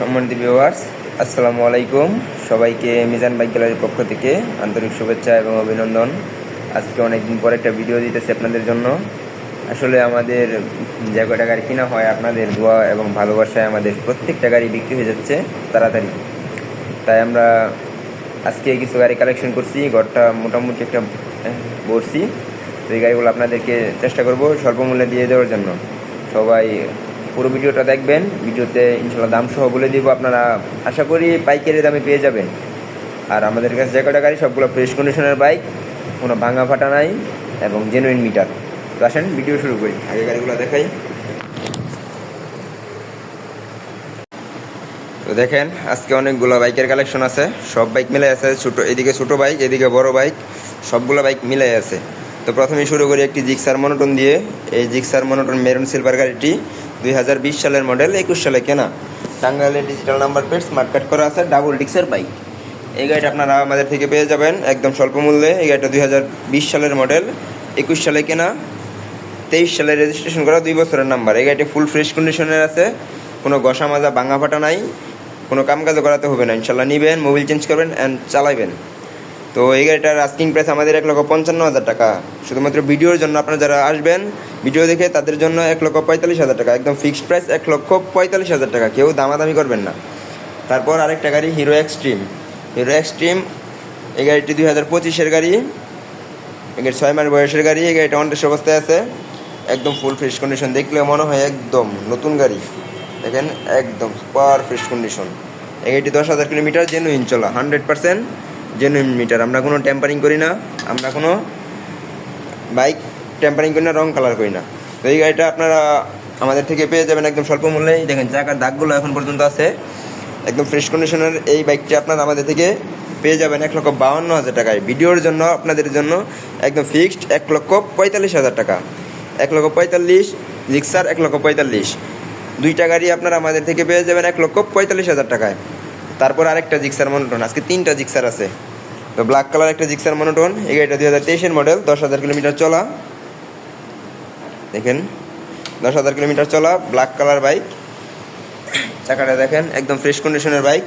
সম্মানিত ভিউয়ার্স আসসালামু আলাইকুম। সবাইকে মিজান বাইক গ্যালারির পক্ষ থেকে আন্তরিক শুভেচ্ছা এবং অভিনন্দন। আজকে অনেকদিন পর একটা ভিডিও দিতেছি আপনাদের জন্য। আসলে আমাদের যে কয়টা গাড়ি কিনা হয়, আপনাদের দোয়া এবং ভালোবাসায় আমাদের প্রত্যেকটা গাড়ি বিক্রি হয়ে যাচ্ছে তাড়াতাড়ি। তাই আমরা আজকে কিছু গাড়ি কালেকশন করছি, ঘরটা মোটামুটি একটা বসছি তো এই গাড়িগুলো আপনাদেরকে চেষ্টা করব স্বল্প মূল্যে দিয়ে দেওয়ার জন্য। সবাই পুরো ভিডিওটা দেখবেন। ভিডিওতে ইনশাল্লাহ দাম সহ বলে দিব। আপনারা আশা করি পাইকারি দামে পেয়ে যাবেন। আর আমাদের কাছে যে কটা গাড়ি, সবগুলো ফ্রেশ কন্ডিশনের বাইক কোনো ভাঙা ফাটা নাই এবং জেনুইন মিটার তো আসেন ভিডিও শুরু করি। আগে গাড়িগুলো দেখাই। তো দেখেন, আজকে অনেকগুলো বাইকের কালেকশন আছে। সব বাইক মিলে আছে। ছোটো, এদিকে ছোট বাইক এদিকে বড় বাইক সবগুলো বাইক মিলে আছে। তো প্রথমেই শুরু করি একটি জিক্সার মনোটন দিয়ে। এই জিক্সার মনোটন মেরুন সিলভার গাড়িটি দুই হাজার বিশ সালের মডেল, একুশ সালে কেনা। টাঙ্গাইলের digital number plate smart card করা আছে ডাবল ডিক্সের বাইক এই গাড়িটা আপনারা আমাদের থেকে পেয়ে যাবেন একদম স্বল্প মূল্যে। এই গাড়িটা দুই হাজার বিশ সালের মডেল, একুশ সালে কেনা। তেইশ সালে রেজিস্ট্রেশন করা, দুই বছরের নাম্বার এই গাড়িটি ফুল ফ্রেশ কন্ডিশনের আছে। কোনো গসা মাজা ভাঙা ফাটা নাই। কোনো কাম কাজও করাতে হবে না। ইনশাল্লাহ নিবেন মোবিল চেঞ্জ করবেন অ্যান্ড চালাবেন। তো এই গাড়িটার আস্কিং প্রাইস আমাদের এক লক্ষ পঞ্চান্ন হাজার টাকা। শুধুমাত্র ভিডিওর জন্য আপনারা যারা আসবেন, ভিডিও দেখে তাদের জন্য এক লক্ষ পঁয়তাল্লিশ হাজার টাকা। একদম ফিক্সড প্রাইস এক লক্ষ পঁয়তাল্লিশ হাজার টাকা। কেউ দামাদামি করবেন না। তারপর আরেকটা গাড়ি হিরো এক্সট্রিম হিরো এক্সট্রিম এই গাড়িটি দুই হাজার পঁচিশের গাড়ি। গাড়ি ছয় মাস বয়সের গাড়ি। এই গাড়িটা অনটেস্ট অবস্থায় আছে। একদম ফুল ফ্রেশ কন্ডিশন দেখলে মনে হয় একদম নতুন গাড়ি। দেখেন, একদম সুপার ফ্রেশ কন্ডিশন এই গাড়িটি দশ হাজার কিলোমিটার জেনুইন চলা হান্ড্রেড পার্সেন্ট জেনুইন মিটার আমরা কোনো টেম্পারিং করি না, আমরা কোনো বাইক টেম্পারিং করি না, রং কালার করি না। তো এই গাড়িটা আপনারা আমাদের থেকে পেয়ে যাবেন একদম স্বল্প মূল্যেই দেখেন, চাকার দাগগুলো এখন পর্যন্ত আছে। একদম ফ্রেশ কন্ডিশনের এই বাইকটি আপনারা আমাদের থেকে পেয়ে যাবেন এক লক্ষ বাউন্ন হাজার টাকায়। ভিডিওর জন্য, আপনাদের জন্য একদম ফিক্সড এক লক্ষ পঁয়তাল্লিশ হাজার টাকা। এক লক্ষ পঁয়তাল্লিশ রিক্সার এক লক্ষ পঁয়তাল্লিশ। দুইটা গাড়ি আপনারা আমাদের থেকে পেয়ে যাবেন এক লক্ষ পঁয়তাল্লিশ হাজার টাকায়। তারপর আরেকটা জিক্সার মনোটন আজকে তিনটা জিক্সার আছে। তো ব্ল্যাক কালার একটা জিক্সার মনোটন এই গাড়িটা দুই হাজার তেইশের মডেল দশ হাজার কিলোমিটার চলা। দেখেন, দশ হাজার কিলোমিটার চলা ব্ল্যাক কালার বাইক চাকাটা দেখেন, একদম ফ্রেশ কন্ডিশনের বাইক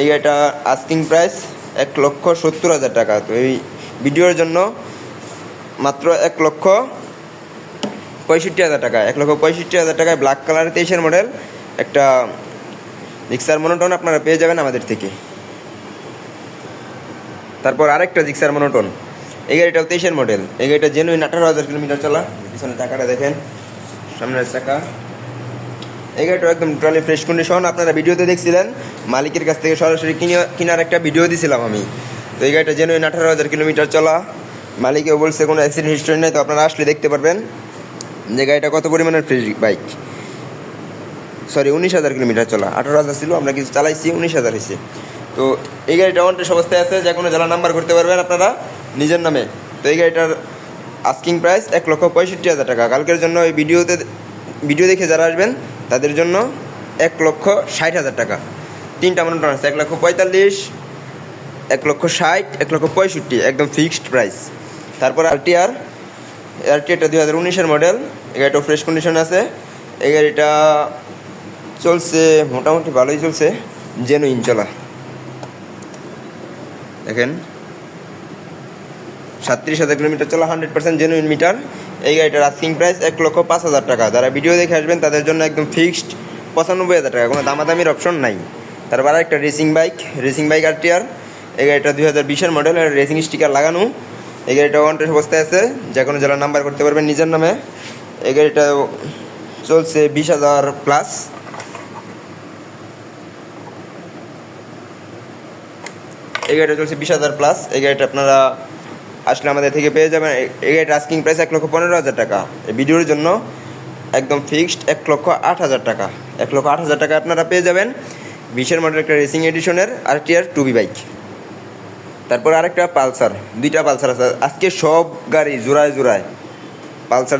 এই গাড়িটা আস্কিং প্রাইস এক লক্ষ সত্তর হাজার টাকা। তো এই ভিডিওর জন্য মাত্র এক লক্ষ পঁয়ষট্টি হাজার টাকা। এক লক্ষ পঁয়ষট্টি হাজার টাকায় ব্ল্যাক কালারের তেইশের মডেল একটা রিক্সার মনোটন আপনারা পেয়ে যাবেন আমাদের থেকে। তারপর আরেকটা জিক্সার মনোটন। এই গাড়িটাও তেইশের মডেল। এই গাড়িটা জেনুইন আঠারো হাজার কিলোমিটার চলা। পিছনে চাকাটা দেখেন, সামনের চাকা। এই গাড়িটা একদম টোটালি ফ্রেশ কন্ডিশন আপনারা ভিডিওতে দেখছিলেন, মালিকের কাছ থেকে সরাসরি কিনে কেনার একটা ভিডিও দিছিলাম আমি। তো এই গাড়িটা জেনুইন আঠারো হাজার কিলোমিটার চলা। মালিকেও বলছে, কোনো অ্যাক্সিডেন্ট হিস্ট্রি নেই, তো আপনারা আসলে দেখতে পারবেন যে গাড়িটা কত পরিমাণের ফ্রেশ বাইক সরি উনিশ হাজার কিলোমিটার চলা। আঠারো হাজার ছিল, আমরা কিছু চালাইছি, উনিশ হাজার হয়েছে। তো এই গাড়িটা অনটেস অবস্থায় আছে, যে কোনো জেলা নাম্বার করতে পারবেন আপনারা নিজের নামে। তো এই গাড়িটার আস্কিং প্রাইস এক লক্ষ পঁয়ষট্টি হাজার টাকা। কালকের জন্য এই ভিডিওতে, ভিডিও দেখে যারা আসবেন, তাদের জন্য এক লক্ষ ষাট হাজার টাকা। তিনটা মনোটন আছে, এক লক্ষ পঁয়তাল্লিশ, এক লক্ষ ষাট, এক লক্ষ পঁয়ষট্টি, একদম ফিক্সড প্রাইস তারপর আরটিআর আরটিআরটা দুই হাজার উনিশের মডেল এই গাড়িটা ফ্রেশ কন্ডিশন আছে। এই গাড়িটা চলছে, মোটামুটি ভালোই চলছে জেনুইন চলা। দেখেন। সাতত্রিশ হাজার কিলোমিটার চলা হান্ড্রেড পার্সেন্ট জেনুইন মিটার এই গাড়িটার আস্কিং প্রাইস এক লক্ষ পাঁচ হাজার টাকা। যারা ভিডিও দেখে আসবেন, তাদের জন্য একদম ফিক্সড পঁচানব্বই হাজার টাকা। কোনো দামাদামির অপশন নাই। তারপর একটা রেসিং বাইক রেসিং বাইক আর টিয়ার এই গাড়িটা দুই হাজার বিশের মডেল রেসিং স্টিকার লাগানো। এই গাড়িটা ওয়ান টেস্ট অবস্থায় আছে। যে কোনো জেলার নাম্বার করতে পারবেন নিজের নামে। এই গাড়িটা চলছে বিশ হাজার প্লাস এই গাড়িটা চলছে বিশ হাজার প্লাস এই গাড়িটা আপনারা আসলে আমাদের থেকে পেয়ে যাবেন। এই- গাড়িটা আস্কিং প্রাইস এক লক্ষ পনেরো হাজার টাকা। এই ভিডিওর জন্য একদম ফিক্সড এক লক্ষ আট হাজার টাকা। এক লক্ষ আট হাজার টাকা আপনারা পেয়ে যাবেন। বিশের মডেল একটা রেসিং এডিশনের আর টিয়ার টুবি বাইক তারপর আরেকটা পালসার। দুইটা পালসার আছে। আজকে সব গাড়ি জোড়ায় জোড়ায় পালসার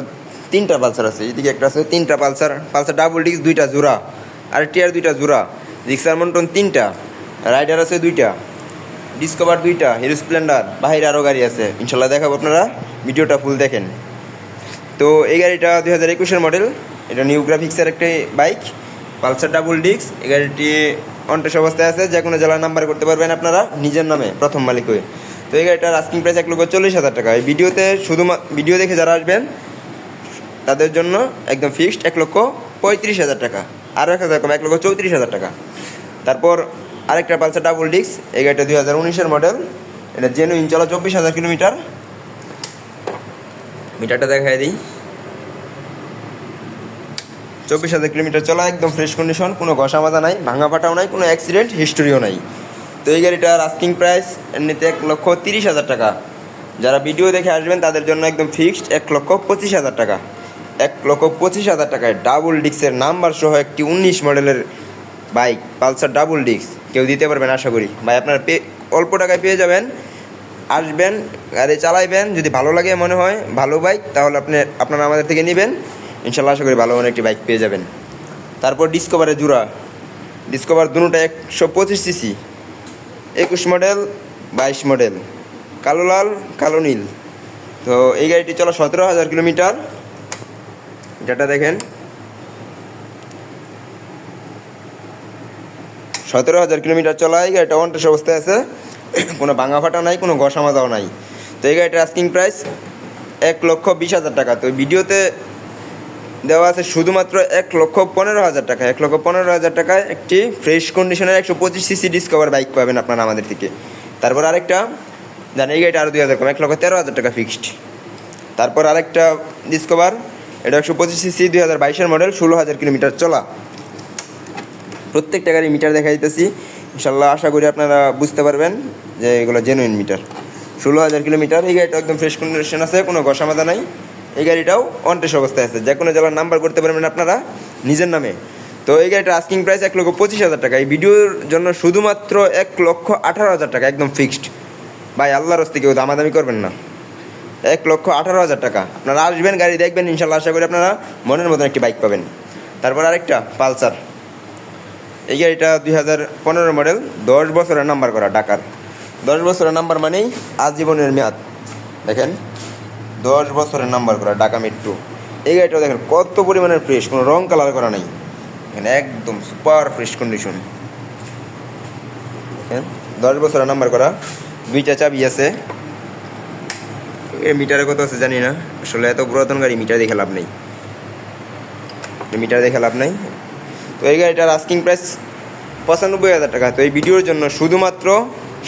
তিনটা পালসার আছে। এদিকে একটা আছে, তিনটা পালসার। পালসার ডাবল ডিস্ক দুইটা জোড়া। আর টিয়ার দুইটা জোড়া। রিক্সার মন্টন তিনটা। রাইডার আছে দুইটা। ডিসকভার দুইটা হিরো স্প্লেন্ডার বাহিরে আরও গাড়ি আছে। ইনশাল্লাহ দেখাবো আপনারা, ভিডিওটা ফুল দেখেন। তো এই গাড়িটা দুই হাজার একুশের মডেল এটা নিউ গ্রাফিক্সের একটি বাইক পালসার ডাবল ডিস্ক এই গাড়িটি অন্টেস অবস্থায় আছে, যে কোনো জেলার নাম্বার করতে পারবেন আপনারা, নিজের নামে, প্রথম মালিক হয়ে। তো এই গাড়িটার আস্কিং প্রাইস এক লক্ষ চল্লিশ হাজার টাকা। এই ভিডিওতে শুধু ভিডিও দেখে যারা আসবেন, তাদের জন্য একদম ফিক্সড এক লক্ষ পঁয়ত্রিশ হাজার টাকা। আরও এক হাজার কম এক লক্ষ চৌত্রিশ হাজার টাকা। তারপর আরেকটা পালসার ডাবল ডিস্ক এই গাড়িটা দুই হাজার উনিশের মডেল এটা জেনুইন চলা চব্বিশ হাজার কিলোমিটার। মিটারটা দেখাই দিই। চব্বিশ হাজার কিলোমিটার চলা একদম ফ্রেশ কন্ডিশন কোনো ঘষা মাজা নাই, ভাঙা ফাটাও নাই, কোনো অ্যাক্সিডেন্ট হিস্টোরিও নাই। তো এই গাড়িটার আস্কিং প্রাইস এমনিতে এক লক্ষ তিরিশ হাজার টাকা। যারা ভিডিও দেখে আসবেন, তাদের জন্য একদম ফিক্সড এক লক্ষ পঁচিশ হাজার টাকা। এক লক্ষ পঁচিশ হাজার টাকায় ডাবল ডিস্কের নাম্বার সহ একটি উনিশ মডেলের বাইক পালসার ডাবল ডিস্ক কেউ দিতে পারবেন আশা করি। ভাই, আপনার পে অল্প টাকায় পেয়ে যাবেন, আসবেন, গাড়ি চালাইবেন, যদি ভালো লাগে মনে হয়, ভালো বাইক তাহলে আপনি, আপনারা আমাদের থেকে নেবেন। ইনশাল্লাহ আশা করি ভালো মনে একটি বাইক পেয়ে যাবেন। তারপর ডিসকভারের জোড়া। ডিসকভার দুটোটা একশো পঁচিশ সিসি একুশ মডেল বাইশ মডেল কালো লাল, কালো নীল। তো এই গাড়িটি চলা সতেরো হাজার কিলোমিটার। যেটা দেখেন সতেরো হাজার কিলোমিটার চলা এই গাড়িটা অন্টেস অবস্থায় আছে। কোনো ভাঙা ফাটা নাই, কোনো ঘষা মাজাও নাই। তো এই গাড়িটার আস্কিং প্রাইস এক লক্ষ বিশ হাজার টাকা। তো ভিডিওতে দেওয়া আছে শুধুমাত্র এক লক্ষ পনেরো হাজার টাকা। এক লক্ষ পনেরো হাজার টাকায় একটি ফ্রেশ কন্ডিশনের একশো পঁচিশ সিসি ডিসকভার বাইক পাবেন আপনারা আমাদের থেকে। তারপর আরেকটা, জান, এই গাড়িটা আরও দুই হাজার কম, এক লক্ষ তেরো হাজার টাকা ফিক্সড তারপর আরেকটা ডিসকভার এটা একশো পঁচিশ সিসি দুই হাজার বাইশের মডেল ষোলো হাজার কিলোমিটার চলা। প্রত্যেকটা গাড়ি মিটার দেখা দিতেছি। ইনশাল্লাহ আশা করি আপনারা বুঝতে পারবেন যে এগুলো জেনুইন মিটার ষোলো হাজার কিলোমিটার এই গাড়িটা একদম ফ্রেশ কন্ডিশন আছে, কোনো ঘষা মাজা নাই। এই গাড়িটাও অনটেস অবস্থায় আছে। যে কোনো জেলার নাম্বার করতে পারবেন আপনারা, নিজের নামে। তো এই গাড়িটা আস্কিং প্রাইস এক লক্ষ পঁচিশ হাজার টাকা। এই ভিডিওর জন্য শুধুমাত্র এক লক্ষ আঠারো হাজার টাকা, একদম ফিক্সড ভাই, আল্লাহর হস্তে কেউ দামাদামি করবেন না। এক লক্ষ আঠারো হাজার টাকা। আপনারা আসবেন, গাড়ি দেখবেন, ইনশাল্লাহ আশা করি আপনারা মনের মতন একটি বাইক পাবেন। তারপর আরেকটা, পালসার। এই গাড়িটা দুই হাজার পনেরো মডেল, দশ বছরের নাম্বার করা ঢাকার দশ বছরের নাম্বার মানেই আজীবনের মেয়াদ। দেখেন, দশ বছরের নাম্বার করা ঢাকা মেট্রো। এই গাড়িটাও দেখেন, কত পরিমাণের ফ্রেশ কোনো রং কালার করা নাই। এখানে একদম সুপার ফ্রেশ কন্ডিশন দেখেন, দশ বছরের নাম্বার করা দুইটা চাবি আছে। মিটারে কত আছে, জানি না। আসলে এত পুরাতন গাড়ি মিটার দেখে লাভ নেই। মিটার দেখে লাভ নেই। তো এই গাড়িটার আস্কিং প্রাইস পঁচানব্বই হাজার টাকা। তো এই ভিডিওর জন্য শুধুমাত্র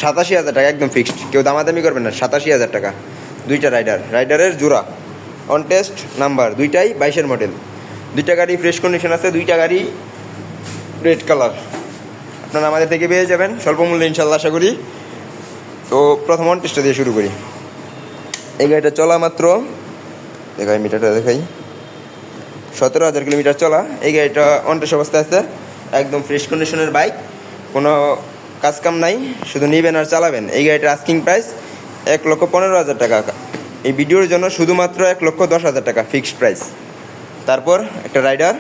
সাতাশি হাজার টাকা, একদম ফিক্সড কেউ দামাদামি করবেন না, সাতাশি হাজার টাকা। দুইটা রাইডার রাইডারের জোড়া। অন টেস্ট নাম্বার দুইটাই বাইশের মডেল দুইটা গাড়ি ফ্রেশ কন্ডিশন আছে, দুইটা গাড়ি রেড কালার আপনারা আমাদের থেকে পেয়ে যাবেন, স্বল্প মূল্যে ইনশাল্লাহ আশা করি। তো প্রথম অন টেস্টটা দিয়ে শুরু করি। এই গাড়িটা চলা মাত্র, দেখাই মিটারটা দেখাই। সতেরো হাজার কিলোমিটার চলা। এই গাড়িটা অন্টেস অবস্থায় আছে। একদম ফ্রেশ কন্ডিশনের বাইক কোনো কাজ কাম নাই। শুধু নিবেন আর চালাবেন। এই গাড়িটার আস্কিং প্রাইস এক লক্ষ পনেরো হাজার টাকা। এই ভিডিওর জন্য শুধুমাত্র এক লক্ষ দশ হাজার টাকা ফিক্সড প্রাইস তারপর একটা রাইডার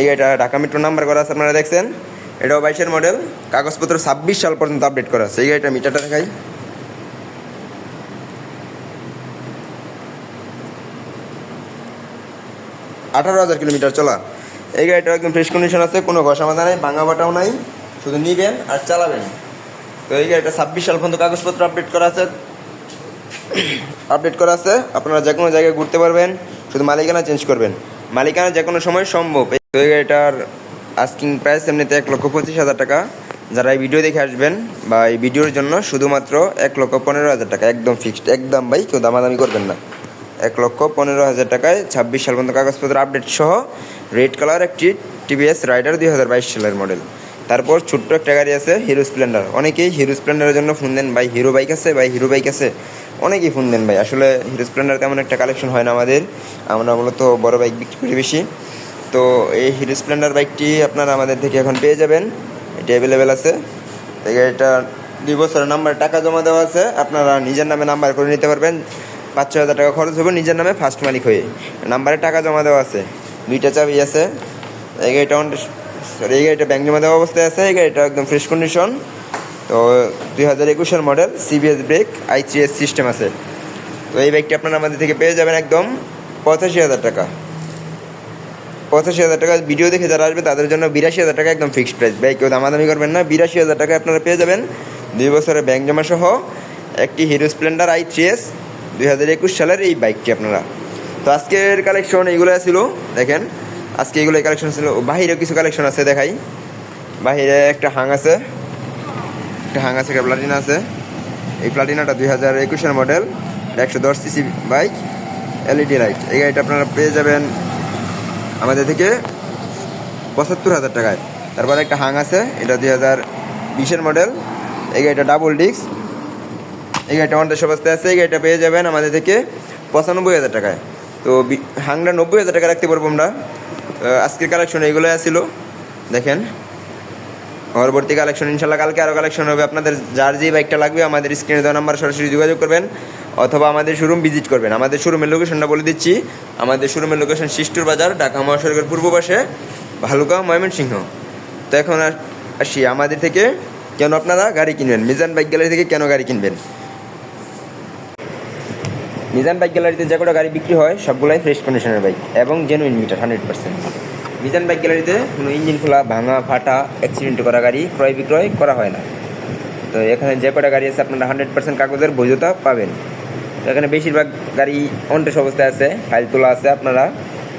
এই গাড়িটা ঢাকা মেট্রো নাম্বার করা আছে আপনারা দেখছেন। এটাও বাইশের মডেল কাগজপত্র ছাব্বিশ সাল পর্যন্ত আপডেট করা আছে। এই গাড়িটা মিটারটা দেখাই। আঠারো হাজার কিলোমিটার, চলা। এই গাড়িটা একদম ফ্রেশ কন্ডিশন আছে, কোনো ঘষা মাথা নাই, ভাঙা বাটাও নাই, শুধু নিবেন আর চালাবেন। তো এই গাড়িটা ছাব্বিশ সাল পর্যন্ত কাগজপত্র আপডেট করা আছে। আপডেট করা আছে, আপনারা যে কোনো জায়গায় ঘুরতে পারবেন, শুধু মালিকানা চেঞ্জ করবেন। মালিকানা যে কোনো সময় সম্ভব। এই গাড়িটার আস্কিং প্রাইস এমনিতে এক লক্ষ পঁচিশ হাজার টাকা। যারা এই ভিডিও দেখে আসবেন বা এই ভিডিওর জন্য শুধুমাত্র এক লক্ষ পনেরো হাজার টাকা, একদম ফিক্সড একদম ভাই, কেউ দামাদামি করবেন না। এক লক্ষ পনেরো হাজার টাকায় ছাব্বিশ সাল পর্যন্ত কাগজপত্র আপডেট সহ রেড কালার একটি টিভিএস রাইডার দুই হাজার বাইশ সালের মডেল তারপর ছোট্ট একটা গাড়ি আছে হিরো স্প্লেন্ডার অনেকেই হিরো স্প্লেন্ডারের জন্য ফোন দেন, ভাই হিরো বাইক আছে? ভাই হিরো বাইক আছে? অনেকেই ফোন দেন, ভাই, আসলে হিরো স্প্লেন্ডার তেমন একটা কালেকশন হয় না আমাদের। আমরা মূলত বড় বাইক বিক্রি করি বেশি। তো এই হিরো স্প্লেন্ডার বাইকটি আপনারা আমাদের থেকে এখন পেয়ে যাবেন। এটি অ্যাভেলেবেল আছে। এই গাড়িটা দুই বছরের নাম্বার টাকা জমা দেওয়া আছে। আপনারা নিজের নামে নাম্বার করে নিতে পারবেন। পাঁচ ছ হাজার টাকা খরচ হবে নিজের নামে ফার্স্ট মালিক হয়ে। নাম্বারে টাকা জমা দেওয়া আছে। দুইটা চাবি আছে। এই গাড়িটা সরি এই গাড়িটা ব্যাংক জমা দেওয়া অবস্থায় আছে। এই গাড়িটা একদম ফ্রেশ কন্ডিশন তো দুই হাজার একুশের model CBS brake I S system আছে। তো এই বাইকটি আপনারা আমাদের থেকে পেয়ে যাবেন একদম পঁচাশি হাজার টাকা। পঁচাশি হাজার টাকা ভিডিও দেখে যারা আসবে, তাদের জন্য বিরাশি হাজার টাকা একদম ফিক্সড প্রাইস ভাই কেউ দামাদামি করবেন না। বিরাশি হাজার টাকা আপনারা পেয়ে যাবেন। দুই বছরের ব্যাংক জমা সহ একটি Hero Splendor I three S দুই হাজার একুশ সালের এই বাইকটি আপনারা। তো আজকের কালেকশন এইগুলো ছিল, দেখেন, আজকে এগুলো কালেকশন ছিল। বাহিরেও কিছু কালেকশন আছে, দেখাই। বাহিরে একটা হাং আছে, একটা হাং আছে, একটা প্লাটিনা আছে। এই প্লাটিনাটা দুই হাজার একুশের মডেল একশো দশ সিসি বাইক এলইডি লাইট এই গাড়িটা আপনারা পেয়ে যাবেন আমাদের থেকে পঁচাত্তর হাজার টাকায়। তারপরে একটা হাং আছে, এটা দুই হাজার বিশের মডেল এই গাড়িটা ডাবল ডিস্ক এই গাড়িটা আমাদের অবস্থায় আছে, এই গাড়িটা পেয়ে যাবেন আমাদের থেকে পঁচানব্বই হাজার টাকায়। তো হাংটা নব্বই হাজার টাকা রাখতে পারব আমরা। আজকের কালেকশন এইগুলো ছিল দেখেন, পরবর্তী কালেকশন ইনশাল্লাহ কালকে আরও কালেকশন হবে। আপনাদের যার যে বাইকটা লাগবে, আমাদের স্ক্রিনে দেওয়া নাম্বার সরাসরি যোগাযোগ করবেন, অথবা আমাদের শোরুম ভিজিট করবেন। আমাদের শোরুমের লোকেশনটা বলে দিচ্ছি। আমাদের শোরুমের লোকেশন শিষ্টুর বাজার ঢাকা মহাসড়কের পূর্ব পাশে, ভালুকা, ময়মনসিংহ। তো এখন আসি আমাদের থেকে কেন আপনারা গাড়ি কিনবেন? মিজান বাইক গ্যালারি থেকে কেন গাড়ি কিনবেন? মিজান বাইক গ্যালারিতে যে কটা গাড়ি বিক্রি হয়, সবগুলাই ফ্রেশ কন্ডিশনের বাইক এবং genuine meter hundred percent Mizan bike গ্যালারিতে কোনো ইঞ্জিন খোলা, ভাঙা, ফাটা অ্যাক্সিডেন্ট করা গাড়ি ক্রয় বিক্রয় করা হয় না। তো এখানে যে কটা গাড়ি আছে আপনারা হান্ড্রেড পার্সেন্ট কাগজের বৈধতা পাবেন। তো এখানে বেশিরভাগ গাড়ি অনটেস অবস্থায় আছে ফাইল তোলা আছে আপনারা,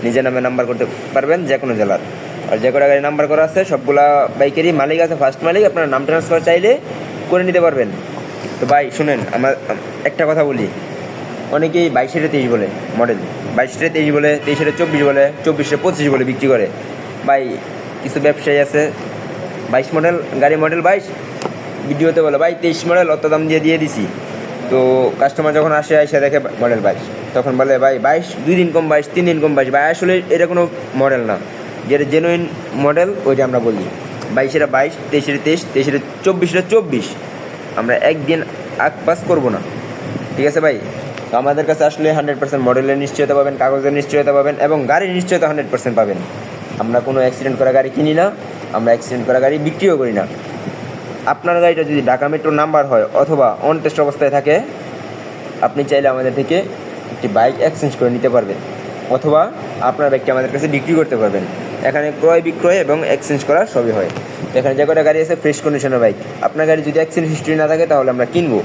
নিজের নামে নাম্বার করতে পারবেন যে কোনো জেলার। আর যে কটা গাড়ি নাম্বার করা আছে, সবগুলা বাইকেরই মালিক আছে ফার্স্ট মালিক, আপনারা নাম ট্রান্সফার চাইলে করে নিতে পারবেন। তো ভাই, শুনেন, আমার, একটা কথা বলি। অনেকেই বাইশের তেইশ বলে মডেল বাইশের তেইশ বলে, তেইশের চব্বিশ বলে, চব্বিশের পঁচিশ বলে বিক্রি করে। ভাই, কিছু ব্যবসায়ী আছে। বাইশ মডেল গাড়ি মডেল বাইশ। ভিডিওতে বলে, ভাই, তেইশ মডেল অত দাম দিয়ে দিয়ে দিছি। তো কাস্টমার যখন আসে এসে দেখে মডেল বাইশ। তখন বলে, ভাই, বাইশ, দুই দিন কম বাইশ, তিন দিন কম বাইশ। ভাই, আসলে এটা কোনো মডেল না। যেটা জেনুইন মডেল ওইটা আমরা বলি। বাইশের বাইশ, তেইশের তেইশ, তেইশের চব্বিশের চব্বিশ। আমরা একদিন আগ পাস করব না। ঠিক আছে ভাই? তো আমাদের কাছে আসলে হান্ড্রেড পার্সেন্ট মডেলের নিশ্চয়তা পাবেন, কাগজের নিশ্চয়তা পাবেন এবং গাড়ির নিশ্চয়তা হান্ড্রেড পার্সেন্ট পাবেন। আমরা কোনো অ্যাক্সিডেন্ট করা গাড়ি কিনি না, আমরা অ্যাক্সিডেন্ট করা গাড়ি বিক্রিও করি না। আপনার গাড়িটা যদি ঢাকা মেট্রো নাম্বার হয় অথবা অন টেস্ট অবস্থায় থাকে, আপনি চাইলে আমাদের থেকে একটি বাইক এক্সচেঞ্জ করে নিতে পারবেন অথবা আপনার বাইকটি আমাদের কাছে বিক্রি করতে পারবেন। এখানে ক্রয় বিক্রয় এবং এক্সচেঞ্জ করা সবই হয়। এখানে যে কটা গাড়ি আছে ফ্রেশ কন্ডিশনের বাইক আপনার গাড়ি যদি অ্যাক্সিডেন্ট হিস্ট্রি না থাকে, তাহলে আমরা কিনবো।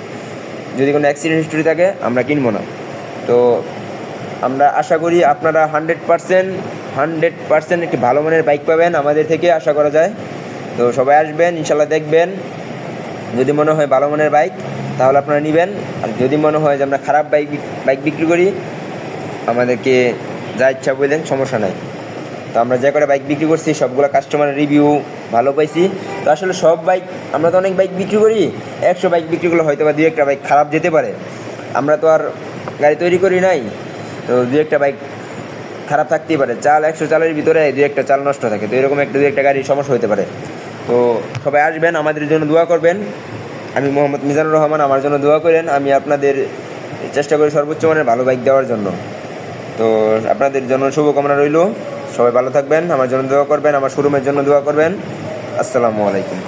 যদি কোনো অ্যাক্সিডেন্ট হিস্ট্রি থাকে, আমরা কিনবো না। তো আমরা আশা করি আপনারা হান্ড্রেড পার্সেন্ট হান্ড্রেড পার্সেন্ট একটি ভালো মানের বাইক পাবেন আমাদের থেকে, আশা করা যায়। তো সবাই আসবেন ইনশাল্লাহ দেখবেন। যদি মনে হয় ভালো মানের বাইক তাহলে আপনারা নেবেন। আর যদি মনে হয় যে আমরা খারাপ বাইক বাইক বিক্রি করি, আমাদেরকে যা ইচ্ছা বললেন, সমস্যা নাই। তো আমরা যে কটা বাইক বিক্রি করছি, সবগুলো কাস্টমারের রিভিউ ভালো পাইছি। তো আসলে সব বাইক আমরা তো অনেক বাইক বিক্রি করি, একশো বাইক বিক্রি করলে হয়তো বা দু একটা বাইক খারাপ যেতে পারে। আমরা তো আর গাড়ি তৈরি করি নাই, তো দু একটা বাইক খারাপ থাকতেই পারে। চাল একশো চালের ভিতরে দু একটা চাল নষ্ট থাকে, তো এরকম একটা দু একটা গাড়ির সমস্যা হতে পারে। তো সবাই আসবেন, আমাদের জন্য দোয়া করবেন। আমি মোহাম্মদ মিজানুর রহমান, আমার জন্য দোয়া করেন, আমি আপনাদের চেষ্টা করি সর্বোচ্চ মানের ভালো বাইক দেওয়ার জন্য। তো আপনাদের জন্য শুভকামনা রইল। সবাই ভালো থাকবেন আমার জন্য দোয়া করবেন আমার শোরুমের জন্য দোয়া করবেন। আসসালামু আলাইকুম।